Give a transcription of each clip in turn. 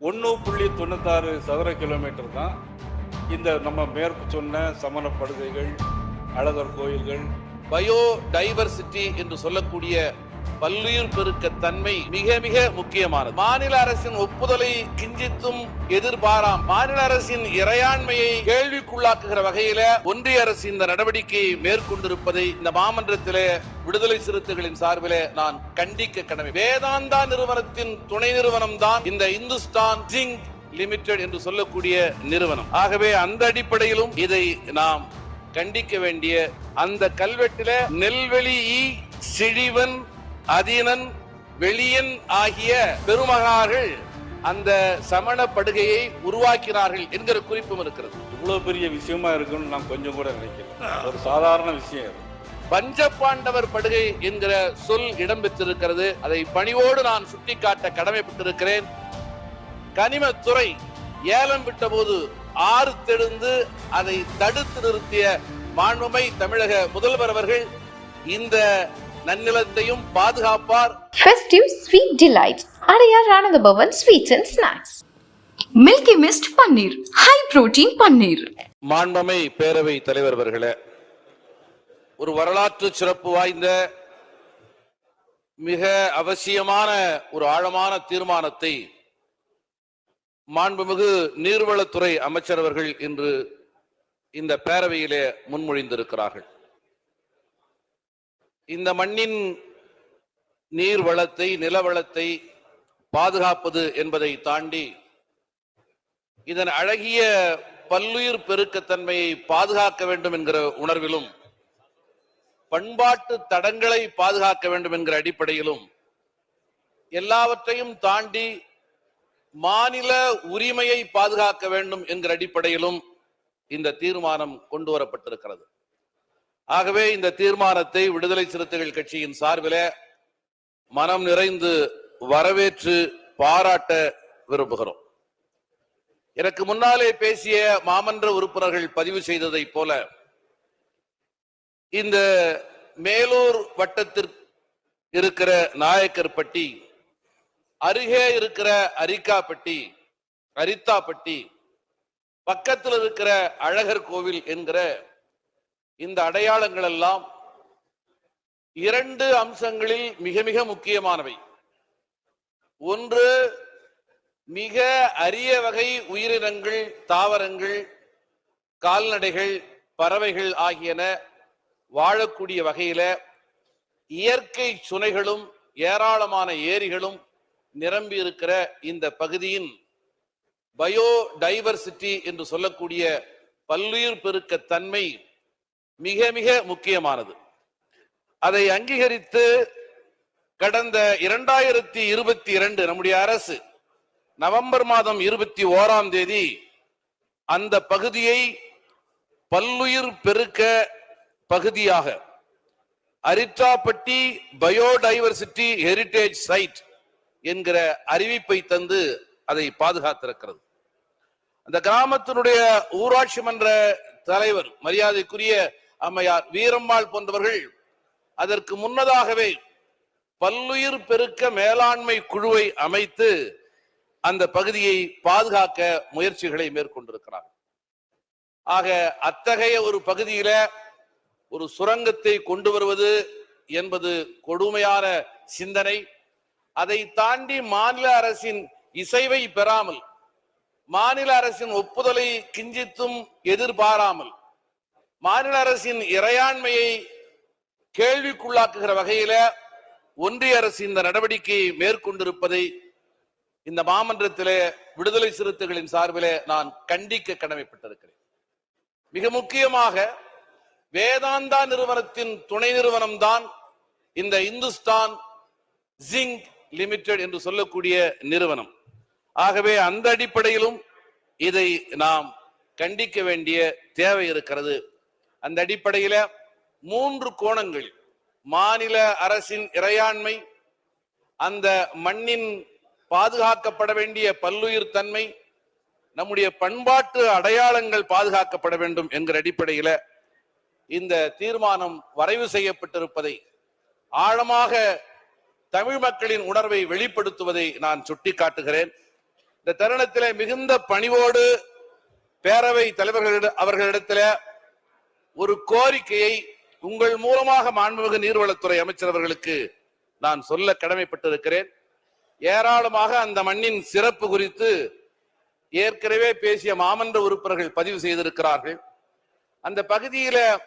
ஒன்று புள்ளி தொண்ணூத்தாறு சதுர கிலோமீட்டர் தான் இந்த நம்ம மேற்கு சொன்ன சமணப்படுகைகள் அழகர் கோயில்கள் பயோ டைவர்சிட்டி என்று சொல்லக்கூடிய பல்லுயிர் பெருக்க தன்மை மிக மிக முக்கியமானது. மாநில அரசின் ஒப்புதலை கிஞ்சித்தும் எதிர்பாராம். மாநில அரசின் இறையாண்மையை கேள்விக்குள்ளாக்குகிற வகையில ஒன்றிய அரசு இந்த நடவடிக்கையை மேற்கொண்டிருப்பதை இந்த மாமன்றத்திலே விடுதலை சிறுத்தைகளின் சார்பிலே நான் கண்டிக்க கடமை. வேதாந்தா நிறுவனத்தின் துணை நிறுவனம் தான் இந்த இந்துஸ்தான் ஜிங்க் லிமிடெட் என்று சொல்லக்கூடிய நிறுவனம். ஆகவே அந்த அடிப்படையிலும் இதை நாம் கண்டிக்க வேண்டிய அந்த கல்வெட்டில நெல்வெளி சிழிவன் அதீனன் வெளியன் ஆகிய பெருமகார்கள் அந்த சமண படுகையை உருவாக்கினார்கள் என்கிற குறிப்பும் இருக்கிறது. இவ்வளோ பெரிய விஷயமா இருக்குன்னு நான் கொஞ்சம் கூட நினைக்கல. ஒரு சாதாரண விஷயம் இது பஞ்சபாண்டவர் படுகை என்கிற சொல் இடம்பெற்றிருக்கிறது. அதை பணிவோடு நான் சுட்டிக்காட்ட கடமைப்பட்டிருக்கிறேன். கனிமத்துறை ஏலம் விட்ட போது ஆறு தெழுந்து அதை தடுத்து நிறுத்திய மாண்புமை தமிழக முதல்வர் அவர்கள் இந்த நன்னிலத்தையும் பாதுகாப்பார். Sweet Delights Adyar Ananda Bhavan Sweets and Snacks. Milky Mist Paneer High Protein Paneer. மாண்பமை பேரவை தலைவர் அவர்களே ஒரு வரலாற்று சிறப்பு வாய்ந்த மிக அவசியமான ஒரு ஆழமான தீர்மானத்தை மாண்புமிகு நீர்வளத்துறை அமைச்சர் அவர்கள் இன்று இந்த பேரவையிலே முன்மொழிந்திருக்கிறார்கள். இந்த மண்ணின் நீர் வளத்தை நிலவளத்தை பாதுகாப்பது என்பதை தாண்டி இதன் அழகிய பல்லுயிர் பெருக்கத்தன்மையை பாதுகாக்க வேண்டும் என்கிற உணர்விலும் பண்பாட்டு தடங்களை பாதுகாக்க வேண்டும் என்கிற அடிப்படையிலும் எல்லாவற்றையும் தாண்டி மாநில உரிமையை பாதுகாக்க வேண்டும் என்கிற அடிப்படையிலும் இந்த தீர்மானம் கொண்டு வரப்பட்டிருக்கிறது. ஆகவே இந்த தீர்மானத்தை விடுதலை சிறுத்தைகள் கட்சியின் சார்பில மனம் நிறைந்து வரவேற்று பாராட்ட விரும்புகிறோம். எனக்கு முன்னாலே பேசிய மாமன்ற உறுப்பினர்கள் பதிவு செய்ததைப் போல இந்த மேலூர் வட்டத்திற்கு இருக்கிற நாயக்கர்பட்டி அருகே இருக்கிற அரிக்காப்பட்டி அரித்தாப்பட்டி பக்கத்தில் இருக்கிற அழகர் கோவில் என்கிற இந்த அடையாளங்கள் எல்லாம் இரண்டு அம்சங்களில் மிக மிக முக்கியமானவை. ஒன்று மிக அரிய வகை உயிரினங்கள் தாவரங்கள் கால்நடைகள் பறவைகள் ஆகியன வாழக்கூடிய வகையில இயற்கை சுனைகளும் ஏராளமான ஏரிகளும் நிரம்பி இருக்கிற இந்த பகுதியின் பயோடைவர்சிட்டி என்று சொல்லக்கூடிய பல்லுயிர் பெருக்க தன்மை மிக மிக முக்கியமானது. அதை அங்கீகரித்து கடந்த இரண்டாயிரத்தி இருபத்தி இரண்டு நம்முடைய அரசு நவம்பர் மாதம் இருபத்தி ஓராம் தேதி அந்த பகுதியை பல்லுயிர் பெருக்க பகுதியாக அரிட்டாப்பட்டி பயோடைவர்சிட்டி ஹெரிடேஜ் சைட் என்கிற அறிவிப்பை தந்து அதை பாதுகாத்திருக்கிறது. அந்த கிராமத்தினுடைய ஊராட்சி மன்ற தலைவர் மரியாதைக்குரிய அம்மையார் வீரம்மாள் போன்றவர்கள் அதற்கு முன்னதாகவே பல்லுயிர் பெருக்க மேலாண்மை குழுவை அமைத்து அந்த பகுதியை பாதுகாக்க முயற்சிகளை மேற்கொண்டிருக்கிறார் ஆக அத்தகைய ஒரு பகுதியில ஒரு சுரங்கத்தை கொண்டு வருவது என்பது கொடுமையான சிந்தனை. அதை தாண்டி மாநில அரசின் இசைவை பெறாமல் மாநில அரசின் ஒப்புதலை கிஞ்சித்தும் எதிர்பாராமல் மாநில அரசின் இறையாண்மையை கேள்விக்குள்ளாக்குகிற வகையில ஒன்றிய அரசு இந்த நடவடிக்கையை மேற்கொண்டிருப்பதை இந்த மாமன்றத்திலே விடுதலை சிறுத்தைகளின் சார்பிலே நான் கண்டிக்க கடமைப்பட்டிருக்கிறேன். மிக முக்கியமாக வேதாந்தா நிறுவனத்தின் துணை நிறுவனம் தான் இந்த இந்துஸ்தான் ஜிங்க் லிமிடெட் என்று சொல்லக்கூடிய நிறுவனம். ஆகவே அந்த அடிப்படையிலும் இதை நாம் கண்டிக்க வேண்டிய தேவை இருக்கிறது அந்த அடிப்படையில மூன்று கோணங்களில் மாநில அரசின் இறையாண்மை அந்த மண்ணின் பாதுகாக்கப்பட வேண்டிய பல்லுயிர் தன்மை நம்முடைய பண்பாட்டு அடையாளங்கள் பாதுகாக்கப்பட வேண்டும் என்கிற அடிப்படையில இந்த தீர்மானம் வரைவு செய்யப்பட்டிருப்பதை ஆழமாக தமிழ் மக்களின் உணர்வை வெளிப்படுத்துவதை நான் சுட்டிக்காட்டுகிறேன். இந்த தருணத்திலே மிகுந்த பணிவோடு பேரவை தலைவர்களிட அவர்களிடத்தில் ஒரு கோரிக்கையை உங்கள் மூலமாக மாண்புமிகு நீர்வளத்துறை அமைச்சர் அவர்களுக்கு நான் சொல்ல கடமைப்பட்டிருக்கிறேன். ஏராளமாக அந்த மண்ணின் சிறப்பு குறித்து ஏற்கனவே பேசிய மாமன்ற உறுப்பினர்கள் பதிவு செய்திருக்கிறார்கள். அந்த பகுதியில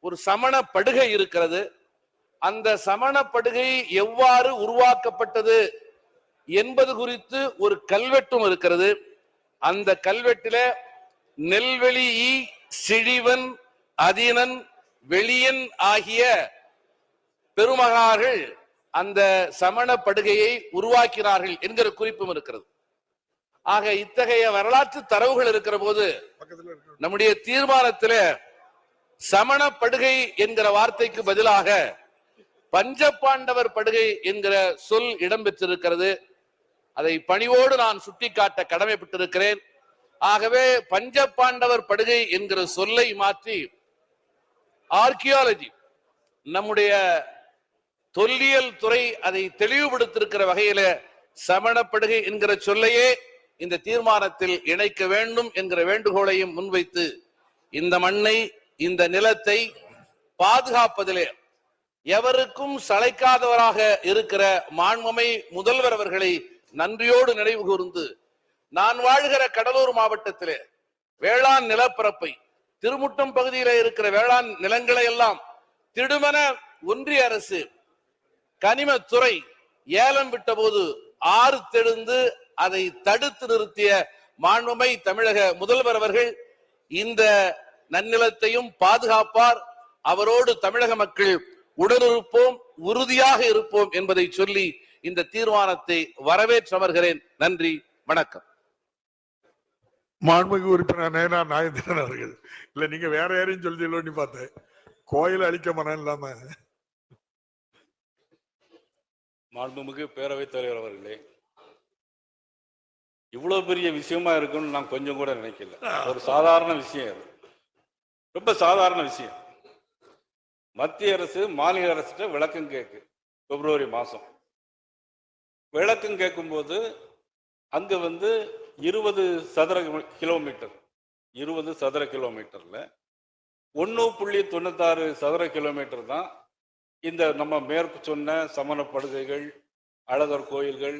ஒரு சமண படுகை இருக்கிறது. அந்த சமண படுகை எவ்வாறு உருவாக்கப்பட்டது என்பது குறித்து ஒரு கல்வெட்டும் இருக்கிறது. அந்த கல்வெட்டில நெல்வெளி சிழிவன் அதினன் வெளியன் ஆகிய பெருமகார்கள் அந்த சமண படுகையை உருவாக்கினார்கள் என்கிற குறிப்பும் இருக்கிறது. ஆக இத்தகைய வரலாற்று தரவுகள் இருக்கிற போது நம்முடைய தீர்மானத்திலே சமண படுகை என்கிற வார்த்தைக்கு பதிலாக பஞ்சபாண்டவர் படுகை என்கிற சொல் இடம்பெற்றிருக்கிறது. அதை பணிவோடு நான் சுட்டிக்காட்ட கடமைப்பட்டிருக்கிறேன். ஆகவே பஞ்சபாண்டவர் படுகை என்கிற சொல்லை மாற்றி ஆர்கியாலஜி நம்முடைய தொல்லியல் துறை அதை தெளிவுபடுத்திருக்கிற வகையில சமணப்படுகை என்கிற சொல்லையே இந்த தீர்மானத்தில் இணைக்க வேண்டும் என்கிற வேண்டுகோளையும் முன்வைத்து இந்த மண்ணை இந்த நிலத்தை பாதுகாப்பதிலே எவருக்கும் சளைக்காதவராக இருக்கிற மாண்புமை முதல்வர் அவர்களை நன்றியோடு நினைவு கூர்ந்து நான் வாழ்கிற கடலூர் மாவட்டத்திலே வேளாண் நிலப்பரப்பை திருமுட்டம் பகுதியில இருக்கிற வேளாண் நிலங்களை எல்லாம் திடுமென ஒன்றிய அரசு கனிமத்துறை ஏலம் விட்ட போது ஆறு தெழுந்து அதை தடுத்து நிறுத்திய மாண்புமை தமிழக முதல்வர் அவர்கள் இந்த நன்னிலத்தையும் பாதுகாப்பார். அவரோடு தமிழக மக்கள் உடனிருப்போம் உறுதியாக இருப்போம் என்பதை சொல்லி இந்த தீர்மானத்தை வரவேற்று அமர்கிறேன். நன்றி வணக்கம். மாண்புமிகு உறுப்பினர் நயனார் நாகேந்திரன் அவர்கள். இல்ல நீங்க வேற யாரையும் சொல்லிடலோன்னு பார்த்தேன். கோயில் அழிக்க மனம் இல்லாம. மாண்புமிகு பேரவைத் தலைவர் அவர்களே இவ்வளவு பெரிய விஷயமா இருக்குன்னு நான் கொஞ்சம் கூட நினைக்கல. ஒரு சாதாரண விஷயம் அது. ரொம்ப சாதாரண விஷயம். மத்திய அரசு மாநில அரசுகிட்ட விளக்கம் கேக்கு பிப்ரவரி மாதம் விளக்கம் கேட்கும்போது அங்கே வந்து இருபது சதுர கிலோமீட்டர் இருபது சதுர கிலோமீட்டரில் ஒன்று புள்ளி தொண்ணூத்தாறு சதுர கிலோமீட்டர் தான் இந்த நம்ம மேற்கு சொன்ன சமண படுகைகள் அழகர் கோயில்கள்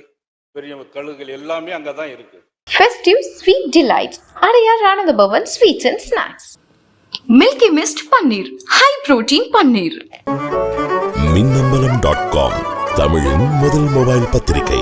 பெரிய கழுகுகள் எல்லாமே அங்கே தான் இருக்குது Festive Sweet Delights Adyar Ananda Bhavan Sweets and Snacks. Milky Mist Paneer High Protein Paneer. Minnambalam dot com தமிழின் முதல் மொபைல் பத்திரிகை